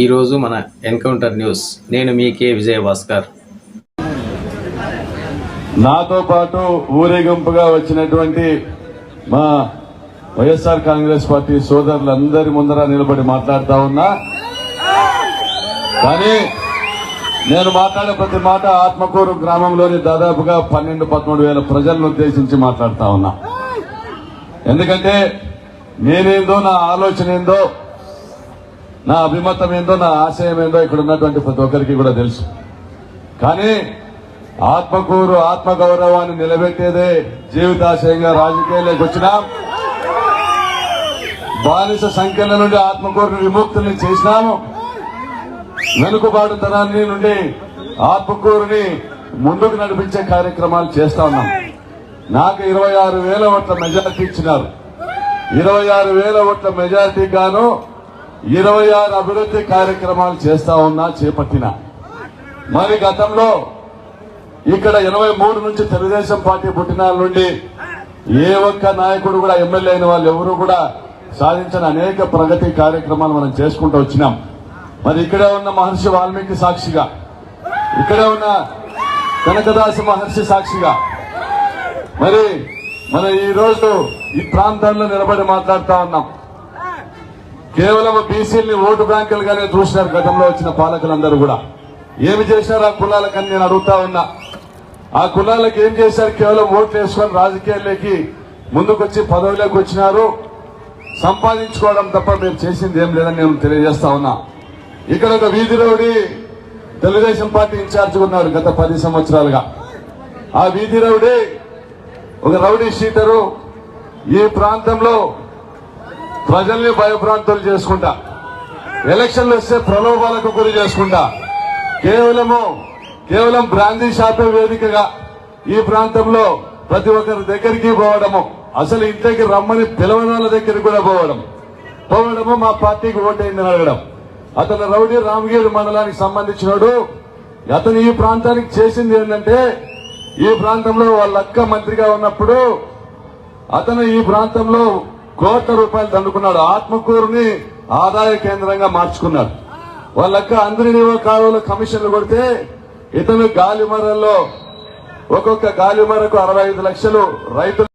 ఈరోజు మన encounter news. నేను మీ కే విజయభాస్కర్. నాతో పాటు ఊరేగింపుగా వచ్చినటువంటి మా వైఎస్ఆర్ కాంగ్రెస్ పార్టీ సోదరులందరి ముందర నిలబడి మాట్లాడుతా ఉన్నా. కానీ నేను మాట్లాడే ప్రతి మాట ఆత్మకూరు గ్రామంలోని దాదాపుగా పన్నెండు పదమూడు వేల ప్రజలను ఉద్దేశించి మాట్లాడుతా ఉన్నా. ఎందుకంటే నేనేందో నా ఆలోచన ఏందో నా అభిమతం ఏందో నా ఆశయం ఏందో ఇక్కడ ఉన్నటువంటి ప్రతి ఒక్కరికి కూడా తెలుసు. కానీ ఆత్మకూరు ఆత్మ గౌరవాన్ని నిలబెట్టేదే జీవితాశయంగా రాజకీయాలకు వచ్చినాం బానిస సంఖ్యల నుండి ఆత్మకూరుని విముక్తుల్ని చేసినాము. వెనుకబాటుతనాన్ని నుండి ఆత్మకూరుని ముందుకు నడిపించే కార్యక్రమాలు చేస్తా ఉన్నాం. నాకు ఇరవై ఆరు వేల ఓట్ల మెజార్టీ ఇచ్చినారు. ఇరవై ఆరు వేల ఓట్ల మెజార్టీ గాను ఇరవై ఆరు అభివృద్ధి కార్యక్రమాలు చేస్తా ఉన్నా చేపట్టిన. మరి గతంలో ఇక్కడ ఇరవై మూడు నుంచి తెలుగుదేశం పార్టీ పుట్టినాల నుండి ఏ ఒక్క నాయకుడు కూడా ఎమ్మెల్యే అయిన వాళ్ళు ఎవరు కూడా సాధించిన అనేక ప్రగతి కార్యక్రమాలు మనం చేసుకుంటూ వచ్చినాం. మరి ఇక్కడే ఉన్న మహర్షి వాల్మీకి సాక్షిగా ఇక్కడే ఉన్న కనకదాస మహర్షి సాక్షిగా మరి మనం ఈ రోజు ఈ ప్రాంతాల్లో నిలబడి మాట్లాడుతా ఉన్నాం. కేవలం బీసీల్ని ఓటు బ్యాంకులుగానే చూసినారు గతంలో వచ్చిన పాలకులందరూ కూడా. ఏమి చేశారు ఆ కులాలకని నేను అడుగుతా ఉన్నా. ఆ కులాలకు ఏం చేశారు? కేవలం ఓట్లు వేసుకొని రాజకీయాల్లోకి ముందుకొచ్చి పదవిలోకి వచ్చినారు. సంపాదించుకోవడం తప్ప మీరు చేసింది ఏం లేదని నేను తెలియజేస్తా ఉన్నా. ఇక్కడ ఒక వీధి రౌడీ తెలుగుదేశం పార్టీ ఇన్ఛార్జ్ ఉన్నారు గత పది సంవత్సరాలుగా. ఆ వీధి రౌడీ ఒక రౌడీ షీటరు. ఈ ప్రాంతంలో ప్రజల్ని భయభ్రాంతులు చేసుకుంటా. ఎలక్షన్లు వస్తే ప్రలోభాలకు గురి చేసుకుంటా. కేవలము కేవలం బ్రాందీ షాపే వేదికగా ఈ ప్రాంతంలో ప్రతి ఒక్కరి దగ్గరికి పోవడము అసలు ఇంటికి రమ్మని పిలవని వాళ్ళ దగ్గరికి కూడా పోవడం పోవడము మా పార్టీకి ఓటైందని అడగడం. అతను రౌడీ రామగిరి మండలానికి సంబంధించినోడు అతను ఈ ప్రాంతానికి చేసింది ఏంటంటే ఈ ప్రాంతంలో వాళ్ళ అక్క మంత్రిగా ఉన్నప్పుడు అతను ఈ ప్రాంతంలో కోట్ల రూపాయలు దండుకున్నాడు. ఆత్మకూరుని ఆదాయ కేంద్రంగా మార్చుకున్నాడు. వాళ్ళక్క అందరినీ కాలువలో కమిషన్లు కొడితే ఇతను గాలిమరల్లో ఒక్కొక్క గాలిమరకు అరవై ఐదు లక్షలు రైతులు